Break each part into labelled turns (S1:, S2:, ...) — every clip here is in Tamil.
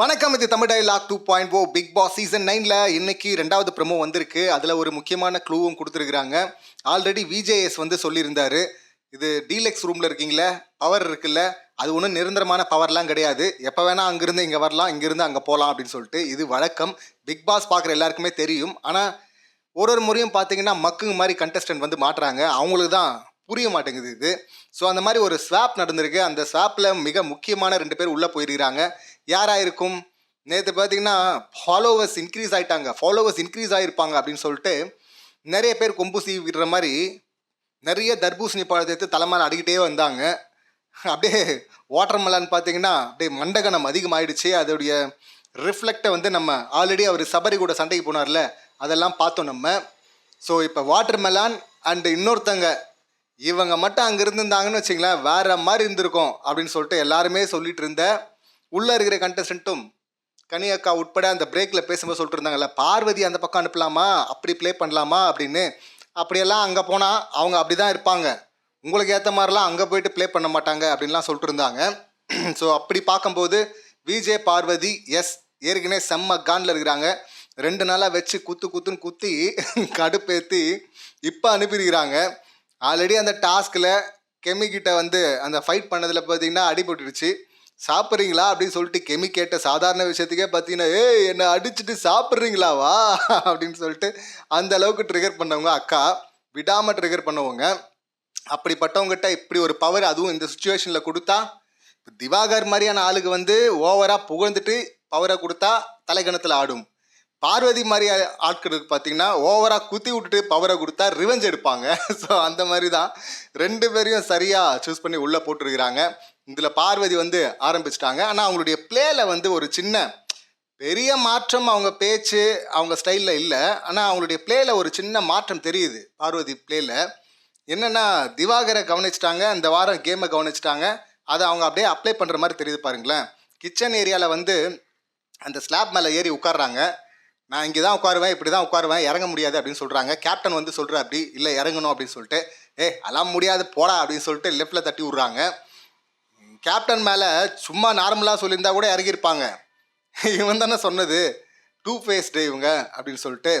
S1: வணக்கம் இது Tamil dialogue two point oh Bigg Boss season நைனில் இன்னைக்கு ரெண்டாவது ப்ரமோ வந்திருக்கு. அதில் ஒரு முக்கியமான க்ளூவும் கொடுத்துருக்குறாங்க. ஆல்ரெடி விஜேஎஸ் வந்து சொல்லியிருந்தார். இது டீலக்ஸ் ரூமில் இருக்கீங்களே பவர் இருக்குல்ல அது ஒன்றும் நிரந்தரமான பவர்லாம் கிடையாது. எப்போ வேணால் அங்கேருந்து இங்கே வரலாம் இங்கேருந்து அங்கே போகலாம் அப்படின்னு சொல்லிட்டு இது வழக்கம். பிக் பாஸ் பார்க்குற எல்லாருக்குமே தெரியும். ஆனால் ஒரு ஒரு முறையும் பார்த்தீங்கன்னா மக்குங்க மாதிரி கண்டஸ்டன்ட் வந்து மாட்டுறாங்க. அவங்களுக்கு தான் புரிய மாட்டேங்குது இது. ஸோ அந்த மாதிரி ஒரு ஸ்வாப் நடந்திருக்கு. அந்த ஸ்வாப்பில் மிக முக்கியமான ரெண்டு பேர் உள்ளே போயிருக்கிறாங்க. யாராக இருக்கும் நேற்று பார்த்தீங்கன்னா ஃபாலோவர்ஸ் இன்க்ரீஸ் ஆகிட்டாங்க ஃபாலோவர்ஸ் இன்க்ரீஸ் ஆகிருப்பாங்க அப்படின்னு சொல்லிட்டு நிறைய பேர் கொம்பு சீவிடுற மாதிரி நிறைய தர்பூசணி பழத்தை எடுத்து தலைமையில் அடிக்கிட்டே வந்தாங்க. அப்படியே வாட்டர் மெலான் பார்த்தீங்கன்னா அப்படியே மண்டகணம் அதிகமாகிடுச்சு அதோடைய ரிஃப்ளெக்டை வந்து நம்ம ஆல்ரெடி அவர் சபரி கூட சண்டைக்கு போனார்ல அதெல்லாம் பார்த்தோம் நம்ம. ஸோ இப்போ வாட்டர் மெலான் அண்டு இன்னொருத்தங்க இவங்க மட்டும் அங்கே இருந்திருந்தாங்கன்னு வச்சிங்களேன் வேற மாதிரி இருந்திருக்கும் அப்படின்னு சொல்லிட்டு எல்லாருமே சொல்லிட்டு இருந்த உள்ளே இருக்கிற கண்டஸ்டண்ட்டும் கனி அக்கா உட்பட அந்த பிரேக்கில் பேசும்போது சொல்லிட்டு இருந்தாங்கல்ல பார்வதி அந்த பக்கம் அனுப்பலாமா? அப்படி ப்ளே பண்ணலாமா? அப்படின்னு. அப்படியெல்லாம் அங்கே போனால் அவங்க அப்படி தான் இருப்பாங்க. உங்களுக்கு ஏற்ற மாதிரிலாம் அங்கே போயிட்டு ப்ளே பண்ண மாட்டாங்க அப்படின்லாம் சொல்லிட்டு இருந்தாங்க ஸோ அப்படி பார்க்கும்போது விஜே பார்வதி எஸ் ஏற்கனவே செம்ம கான்ல இருக்கிறாங்க. ரெண்டு நாளாக வச்சு குத்து குத்துன்னு குத்தி கடுப்பேற்றி இப்போ அனுப்பியிருக்கிறாங்க. ஆல்ரெடி அந்த டாஸ்கில் கெமிக்கிட்ட வந்து அந்த ஃபைட் பண்ணதில் பார்த்தீங்கன்னா அடிபட்டுடுச்சு. சாப்பிட்றீங்களா அப்படின்னு சொல்லிட்டு கெமி கேட்ட சாதாரண விஷயத்துக்கே பார்த்தீங்கன்னா ஏய் என்னை அடிச்சுட்டு சாப்பிட்றீங்களாவா அப்படின்னு சொல்லிட்டு அந்த அளவுக்கு ட்ரிகர் பண்ணவங்க அக்கா விடாமல் ட்ரிகர் பண்ணவங்க. அப்படிப்பட்டவங்ககிட்ட இப்படி ஒரு பவர் அதுவும் இந்த சுச்சுவேஷனில் கொடுத்தா திவாகர் மாதிரியான ஆளுக்கு வந்து ஓவராக புகழ்ந்துட்டு பவரை கொடுத்தா தலைகணத்தில் ஆடும். பார்வதி மாதிரி ஆட்களுக்கு பார்த்தீங்கன்னா ஓவராக குத்தி விட்டுட்டு பவரை கொடுத்தா ரிவெஞ்ச் எடுப்பாங்க. ஸோ அந்த மாதிரி தான் ரெண்டு பேரையும் சரியாக சூஸ் பண்ணி உள்ளே போட்டிருக்கிறாங்க. இதில் பார்வதி வந்து ஆரம்பிச்சிட்டாங்க. ஆனால் அவங்களுடைய பிளேல வந்து ஒரு சின்ன பெரிய மாற்றம் அவங்க பேச்சு அவங்க ஸ்டைலில் இல்லை. ஆனால் அவங்களுடைய பிளேல ஒரு சின்ன மாற்றம் தெரியுது பார்வதி பிளேல என்னென்னா திவாகரை கவனிச்சிட்டாங்க. இந்த வாரம் கேமை கவனிச்சிட்டாங்க. அதை அவங்க அப்படியே அப்ளை பண்ணுற மாதிரி தெரியுது பாருங்களேன். கிச்சன் ஏரியாவில் வந்து அந்த ஸ்லாப் மேலே ஏறி உட்காடுறாங்க நான் இங்கே தான் உட்காருவேன் இப்படி தான் உட்காருவேன் இறங்க முடியாது அப்படின்னு சொல்கிறாங்க கேப்டன் வந்து சொல்கிற அப்படி இல்லை இறங்கணும் அப்படின்னு சொல்லிட்டு ஏ அதெல்லாம் முடியாது போடா அப்படின்னு சொல்லிட்டு லெஃப்டில் தட்டி விட்றாங்க. கேப்டன் மேலே சும்மா நார்மலாக சொல்லியிருந்தா கூட இறங்கியிருப்பாங்க. இவன் தானே சொன்னது டூ ஃபேஸ்டு இவங்க அப்படின்னு சொல்லிட்டு.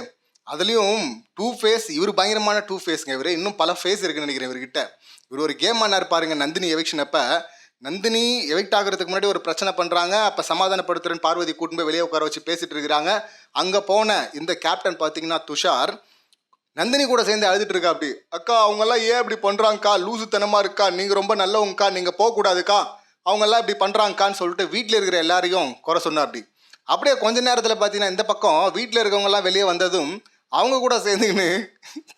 S1: அதுலேயும் டூ ஃபேஸ் இவர் பயங்கரமான டூ ஃபேஸ்ங்க இவர். இன்னும் பல ஃபேஸ் இருக்குன்னு நினைக்கிறேன் இவர்கிட்ட. இவர் ஒரு கேம் ஆனார் பாருங்க நந்தினி எவிக்ஷன் அப்போ. நந்தினி எவிக்ட் ஆகிறதுக்கு முன்னாடி ஒரு பிரச்சனை பண்ணுறாங்க அப்போ சமாதானப்படுத்துறன் பார்வதி கூட்டிட்டு போய் வெளியே உட்கார வச்சு பேசிட்டு இருக்கிறாங்க. அங்கே போன இந்த கேப்டன் பார்த்தீங்கன்னா துஷார். நந்தினி கூட சேர்ந்து அழுதுட்டு இருக்கா அப்படி. அக்கா அவங்கெல்லாம் ஏன் இப்படி பண்ணுறாங்கக்கா லூசுத்தனமாக இருக்கா? நீங்கள் ரொம்ப நல்லவங்கக்கா. நீங்கள் போகக்கூடாதுக்கா அவங்கெல்லாம் இப்படி பண்ணுறாங்கக்கான்னு சொல்லிட்டு வீட்டில் இருக்கிற எல்லாரையும் குறை சொன்னார் அப்படி. அப்படியே கொஞ்ச நேரத்தில் பார்த்தீங்கன்னா இந்த பக்கம் வீட்டில் இருக்கவங்கெல்லாம் வெளியே வந்ததும் அவங்க கூட சேர்ந்துக்கின்னு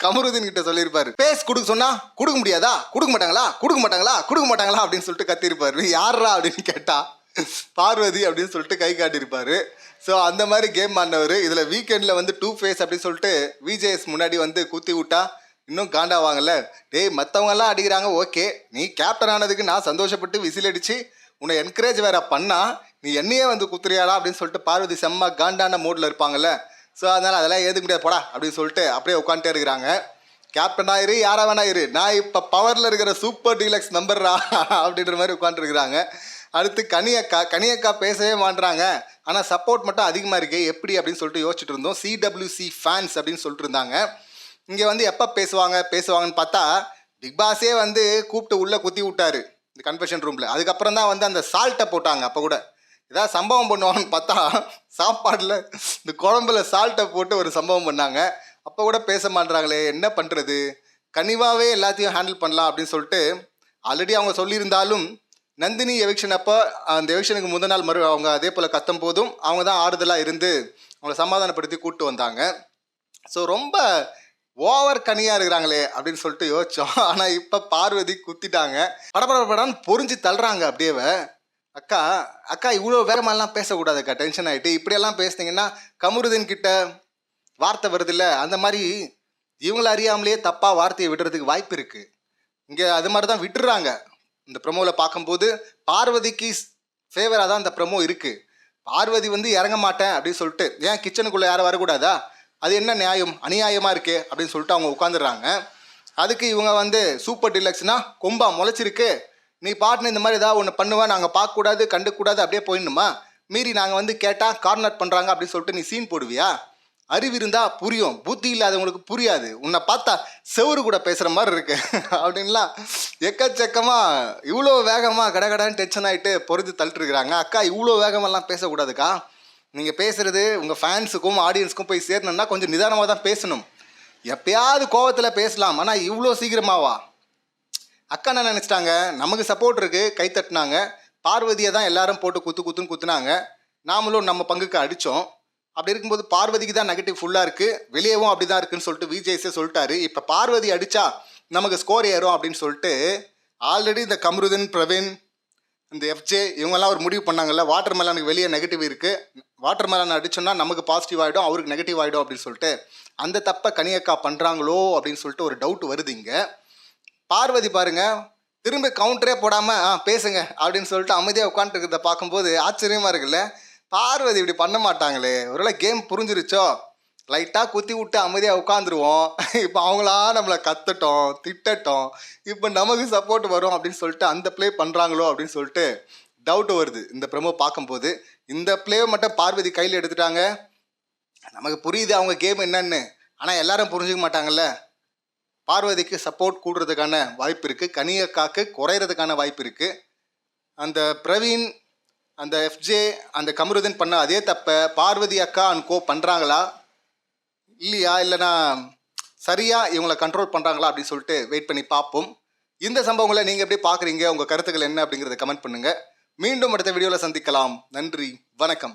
S1: கமருதீன் கிட்ட சொல்லியிருப்பாரு. பேஸ் கொடுக்க சொன்னா கொடுக்க முடியாதா? கொடுக்க மாட்டாங்களா? கொடுக்க மாட்டாங்களா? கொடுக்க மாட்டாங்களா? அப்படின்னு சொல்லிட்டு கத்திருப்பாரு யாரா அப்படின்னு கேட்டா பார்வதி அப்படின்னு சொல்லிட்டு கை காட்டியிருப்பாரு. ஸோ அந்த மாதிரி கேம் ஆடினவர். இதில் வீக்கெண்டில் வந்து டூ ஃபேஸ் அப்படின்னு சொல்லிட்டு விஜேஎஸ் முன்னாடி வந்து குத்தி விட்டா இன்னும் காண்டாவாங்கல்ல டேய் மற்றவங்கெல்லாம் அடிக்கிறாங்க ஓகே நீ கேப்டன் ஆனதுக்கு நான் சந்தோஷப்பட்டு விசில் அடித்து உன்னை என்கரேஜ் வேற பண்ணா நீ என்னையே வந்து குத்துறியாடா அப்படின்னு சொல்லிட்டு பார்வதி செம்ம காண்டான மூடில் இருப்பாங்கல்ல. ஸோ அதனால் அதெல்லாம் ஏதுக்க முடியாது. போடா அப்படின்னு சொல்லிட்டு அப்படியே உட்காந்துட்டே இருக்கிறாங்க. கேப்டன் ஆயிரு யாரா வேணா இரு. நான் இப்போ பவரில் இருக்கிற சூப்பர் டீலக்ஸ் மெம்பர்ரா அப்படின்ற மாதிரி உட்காந்துருக்குறாங்க அடுத்து கனியக்கா கனியக்கா பேசவே மாட்றாங்க. ஆனால் சப்போர்ட் மட்டும் அதிகமாக இருக்கே எப்படி அப்படின்னு சொல்லிட்டு யோசிச்சுட்டு இருந்தோம். சிடபிள்யூசி ஃபேன்ஸ் அப்படின்னு சொல்லிட்டு இருந்தாங்க. இங்கே வந்து எப்போ பேசுவாங்க பேசுவாங்கன்னு பார்த்தா பிக் பாஸே வந்து கூப்பிட்டு உள்ளே குத்தி விட்டாரு இந்த கன்ஃபெஷன் ரூமில் அதுக்கப்புறம் தான் வந்து அந்த சால்ட்டை போட்டாங்க அப்போ கூட. ஏதாவது சம்பவம் பண்ணுவாங்கன்னு பார்த்தா சாப்பாடில் இந்த குழம்புல சால்ட்டை போட்டு ஒரு சம்பவம் பண்ணாங்க. அப்போ கூட பேச மாட்றாங்களே என்ன பண்ணுறது கனிவாகவே எல்லாத்தையும் ஹேண்டில் பண்ணலாம் அப்படின்னு சொல்லிட்டு ஆல்ரெடி அவங்க சொல்லியிருந்தாலும் நந்தினி எவிக்ஷன் அப்போ அந்த எவிக்ஷனுக்கு முதல் நாள் மறு அவங்க அதே போல் கத்தும் போதும் அவங்க தான் ஆறுதலாக இருந்து அவங்கள சமாதானப்படுத்தி கூப்பிட்டு வந்தாங்க. ஸோ ரொம்ப ஓவர் கனியாக இருக்கிறாங்களே அப்படின்னு சொல்லிட்டு யோசிச்சோம். ஆனால் இப்போ பார்வதி குத்திட்டாங்க. படபடபடான்னு பொறிஞ்சு தள்ளுறாங்க அப்படியே அக்கா அக்கா இவ்வளோ வேகமாலாம் பேசக்கூடாதுக்கா. டென்ஷன் ஆகிட்டு இப்படியெல்லாம் பேசுனீங்கன்னா கமருதீன் கிட்ட வார்த்தை வருதுல்ல? அந்த மாதிரி இவங்கள அறியாமலேயே தப்பாக வார்த்தையை விடுறதுக்கு வாய்ப்பு இருக்குது இங்கே அது மாதிரி தான் விட்டுறாங்க. இந்த ப்ரமோவில் பார்க்கும்போது பார்வதிக்கு ஃபேவராக தான் அந்த ப்ரமோ இருக்குது பார்வதி வந்து இறங்க மாட்டேன் அப்படின்னு சொல்லிட்டு ஏன் கிச்சனுக்குள்ளே யாரும் வரக்கூடாதா? அது என்ன நியாயம்? அநியாயமாக இருக்கே அப்படின்னு சொல்லிட்டு அவங்க உட்காந்துடுறாங்க அதுக்கு இவங்க வந்து சூப்பர் டிலக்ஸ்னால் கொம்பா முளைச்சிருக்கு. நீ பாட்டுன்னு இந்த மாதிரி ஏதாவது ஒன்று பண்ணுவா நாங்கள் பார்க்கக்கூடாது கண்டுக்கூடாது அப்படியே போயிடணுமா? மீறி நாங்கள் வந்து கேட்டால் கார்னர் பண்ணுறாங்க அப்படின்னு சொல்லிட்டு நீ சீன் போடுவியா? அறிவு இருந்தால் புரியும். புத்தி இல்லாதவங்களுக்கு புரியாது. உன்னை பார்த்தா செவரு கூட பேசுகிற மாதிரி இருக்கு. அப்படின்லாம் எக்கச்சக்கமாக இவ்வளோ வேகமாக கடகடான்னு டென்ஷன் ஆகிட்டு பொறுத்து தள்ளிட்டுருக்குறாங்க. அக்கா இவ்வளோ வேகமெல்லாம் பேசக்கூடாதுக்கா? நீங்கள் பேசுகிறது உங்கள் ஃபேன்ஸுக்கும் ஆடியன்ஸுக்கும் போய் சேரணும்னா கொஞ்சம் நிதானமாக தான் பேசணும். எப்பயாவது கோவத்தில் பேசலாம். ஆனால் இவ்வளோ சீக்கிரமாவா? அக்கா என்ன நினச்சிட்டாங்க? நமக்கு சப்போர்ட் இருக்குது கை தட்டினாங்க. பார்வதியை தான் எல்லாரும் போட்டு குத்து குத்துன்னு குத்துனாங்க. நாமளும் நம்ம பங்குக்கு அடித்தோம் அப்படி இருக்கும்போது பார்வதிக்கு தான் நெகட்டிவ் ஃபுல்லாக இருக்குது வெளியேவும் அப்படி தான் இருக்குன்னு சொல்லிட்டு விஜய்ஸே சொல்லிட்டாரு. இப்போ பார்வதி அடித்தா நமக்கு ஸ்கோர் ஏறும் அப்படின்னு சொல்லிட்டு ஆல்ரெடி இந்த கம்ருதன் பிரவீன் இந்த எஃப்ஜே இவங்கெல்லாம் ஒரு முடிவு பண்ணாங்கல்ல. வாட்டர் மெலனுக்கு வெளியே நெகட்டிவ் இருக்குது வாட்டர் மெலன் அடிச்சோன்னா நமக்கு பாசிட்டிவ் ஆகிடும் அவருக்கு நெகட்டிவ் ஆகிடும் அப்படின்னு சொல்லிட்டு அந்த தப்பை கனியக்கா பண்ணுறாங்களோ அப்படின்னு சொல்லிட்டு ஒரு டவுட் வருது இங்கே. பார்வதி பாருங்க. திரும்ப கவுண்டரே போடாம ஆ பேசுங்க அப்படின்னு சொல்லிட்டு அமைதியாக உட்காந்துருக்கிறத பார்க்கும்போது ஆச்சரியமா இருக்குல்ல. பார்வதி இப்படி பண்ண மாட்டாங்களே. ஒருவேளை கேம் புரிஞ்சிருச்சோ? லைட்டாக குத்தி விட்டு அமைதியாக உட்காந்துருவோம் இப்போ அவங்களா நம்மளை கத்தட்டோம் திட்டட்டோம். இப்போ நமக்கு சப்போர்ட் வரும் அப்படின்னு சொல்லிட்டு அந்த ப்ளே பண்ணுறாங்களோ அப்படின்னு சொல்லிட்டு டவுட் வருது. இந்த ப்ரெமோ பார்க்கும்போது. இந்த ப்ளே மட்டும் பார்வதி கையில் எடுத்துட்டாங்க. நமக்கு புரியுது அவங்க கேம் என்னன்னு. ஆனால் எல்லாரும் புரிஞ்சுக்க மாட்டாங்கல்ல. பார்வதிக்கு சப்போர்ட் கூடுறதுக்கான வாய்ப்பு இருக்குது கனியக்காக்கு குறையிறதுக்கான வாய்ப்பு இருக்குது அந்த பிரவீன் அந்த எஃப்ஜே அந்த கமருதன் பண்ண அதே தப்பை பார்வதி அக்கா அண்ட் கோ பண்ணுறாங்களா இல்லையா? இல்லைனா சரியாக இவங்களை கண்ட்ரோல் பண்ணுறாங்களா அப்படின்னு சொல்லிட்டு வெயிட் பண்ணி பார்ப்போம். இந்த சம்பவங்களை நீங்கள் எப்படி பார்க்குறீங்க? உங்கள் கருத்துக்கள் என்ன அப்படிங்கிறத கமெண்ட் பண்ணுங்கள் மீண்டும் அடுத்த வீடியோவில் சந்திக்கலாம். நன்றி. வணக்கம்.